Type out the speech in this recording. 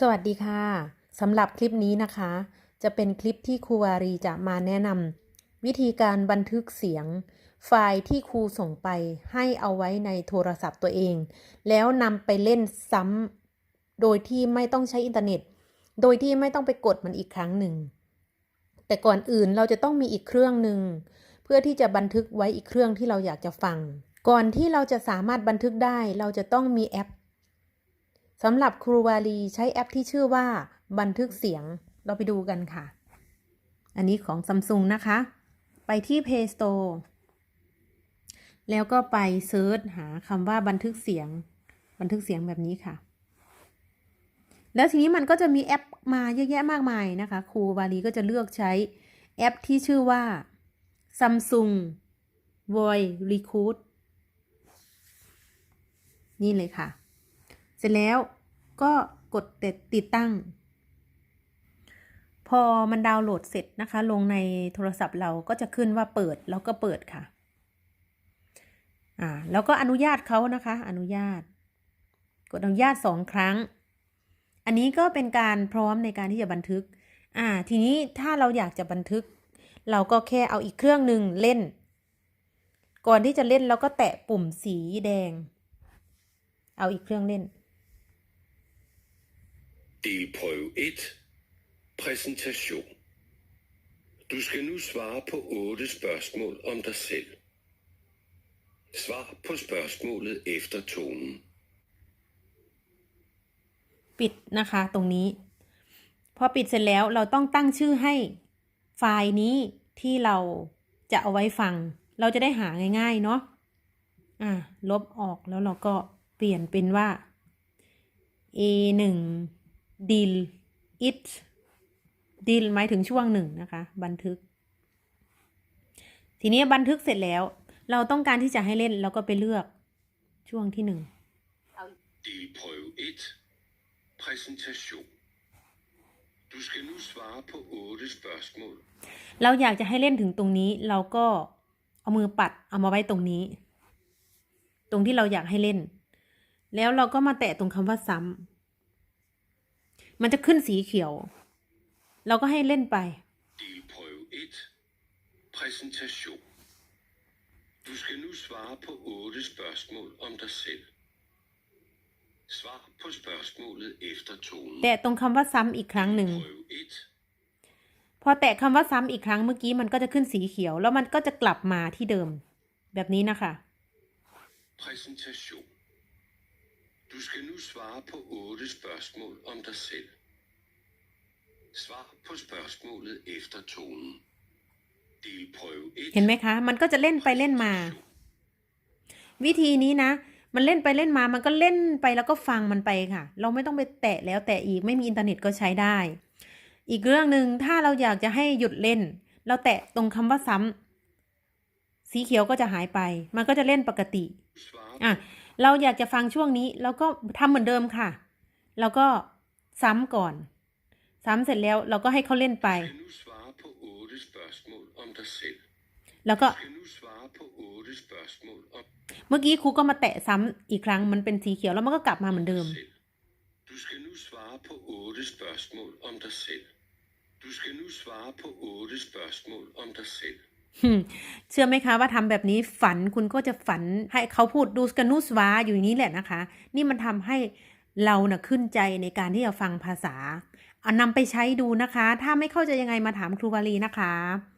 สวัสดีค่ะสำหรับคลิปนี้นะคะ จะเป็นคลิปที่ครูวารีจะมาแนะนำวิธีการบันทึกเสียง ไฟล์ที่ครูส่งไปให้เอาไว้ในโทรศัพท์ตัวเอง แล้วนำไปเล่นซ้ำโดยที่ไม่ต้องใช้อินเทอร์เน็ต โดยที่ไม่ต้องไปกดมันอีกครั้งหนึ่ง แต่ก่อนอื่นเราจะต้องมีอีกเครื่องหนึ่งเพื่อที่จะบันทึกไว้อีกเครื่องที่เราอยากจะฟัง ก่อนที่เราจะสามารถบันทึกได้ เราจะต้องมีแอป สำหรับครูวาลีใช้แอปที่ชื่อว่าบันทึกเสียงเราไปดูกันค่ะ อันนี้ของ Samsung นะคะ ไปที่ Play Store แล้วก็ไปเซิร์ชหาคำว่าบันทึกเสียง บันทึกเสียงแบบนี้ค่ะ แล้วทีนี้มันก็จะมีแอปมาเยอะแยะมากมายนะคะ ครูวาลีก็จะเลือกใช้แอปที่ชื่อว่า Samsung Voice Record นี่เลยค่ะ ร็จแล้วก็กดติดติดตั้ง พอมันดาวน์โหลดเสร็จนะคะ ลงในโทรศัพท์เราก็จะขึ้นว่าเปิดแล้วก็เปิดค่ะอ่าแล้วก็อนุญาตเขานะคะ อนุญาต กดอนุญาตสองครั้ง อันนี้ก็เป็นการพร้อมในการที่จะบันทึกอ่าทีนี้ถ้าเราอยากจะบันทึก เราก็แค่เอาอีกเครื่องหนึ่งเล่น ก่อนที่จะเล่นเราก็แตะปุ่มสีแดง เอาอีกเครื่องเล่น Delprøve 1. Præsentation. Du skal nu svare på 8 spørgsmål om dig selv. Svar på spørgsmålet efter tonen. ปิดนะคะตรงนี้ พอปิดเสร็จแล้วเราต้องตั้งชื่อให้ไฟล์นี้ที่เราจะเอาไว้ฟัง เราจะได้หาง่ายๆเนาะอะลบออกแล้วเราก็เปลี่ยนเป็นว่า a 1 ดิล it ดิลหมายถึงช่วงหนึ่งนะคะ บันทึก ทีนี้บันทึกเสร็จแล้ว เราต้องการที่จะให้เล่นเราก็ไปเลือกช่วงที่หนึ่งเราอยากจะให้เล่นถึงตรงนี้ เราก็เอามือปัดเอามาไว้ตรงนี้ ตรงที่เราอยากให้เล่น แล้วเราก็มาแตะตรงคำว่าซ้ำ มันจะขึ้นสีเขียว เราก็ให้เล่นไป Delprøve 1. Præsentation. Du skal nu svare på otte spørgsmål om dig selv. Svar på spørgsmålet efter tonen. แตะตรงคำว่าซ้ำอีกครั้งหนึ่ง Prøve 1. พอแตะคำว่าซ้ำอีกครั้งเมื่อกี้มันก็จะขึ้นสีเขียว แล้วมันก็จะกลับมาที่เดิม แบบนี้นะคะ Præsentation. Du skal nu svare på otte spørgsmål om dig selv. Svar på spørgsmålet efter tonen. Delprøve 1. เห็นไหมคะ มันก็จะเล่นไปเล่นมา วิธีนี้นะ มันเล่นไปเล่นมา มันก็เล่นไปแล้วก็ฟังมันไปค่ะ เราไม่ต้องไปแตะแล้วแตะอีก ไม่มีอินเทอร์เน็ตก็ใช้ได้ อีกเรื่องหนึ่งถ้าเราอยากจะให้หยุดเล่น เราแตะตรงคำว่าซ้ำสีเขียวก็จะหายไป มันก็จะเล่นปกติ Svare อะ เราอยากจะฟังช่วงนี้เราก็ทำเหมือนเดิมค่ะ แล้วก็ซ้ำก่อน ซ้ำเสร็จแล้วเราก็ให้เขาเล่นไป แล้วก็ เมื่อกี้ครูก็มาแตะซ้ำอีกครั้งมันเป็นสีเขียวแล้วมันก็กลับมาเหมือนเดิม Du skal nu svare på otte spørgsmål om เชื่อไหมคะว่าทำแบบนี้ฝันคุณก็จะฝันให้เขาพูดดูสกนุสวาอยู่นี้แหละนะคะ นี่มันทำให้เรานะ่ะขึ้นใจในการที่จะฟังภาษาเอานำไปใช้ดูนะคะ ถ้าไม่เข้าใจยังไงมาถามครูวาลีนะคะ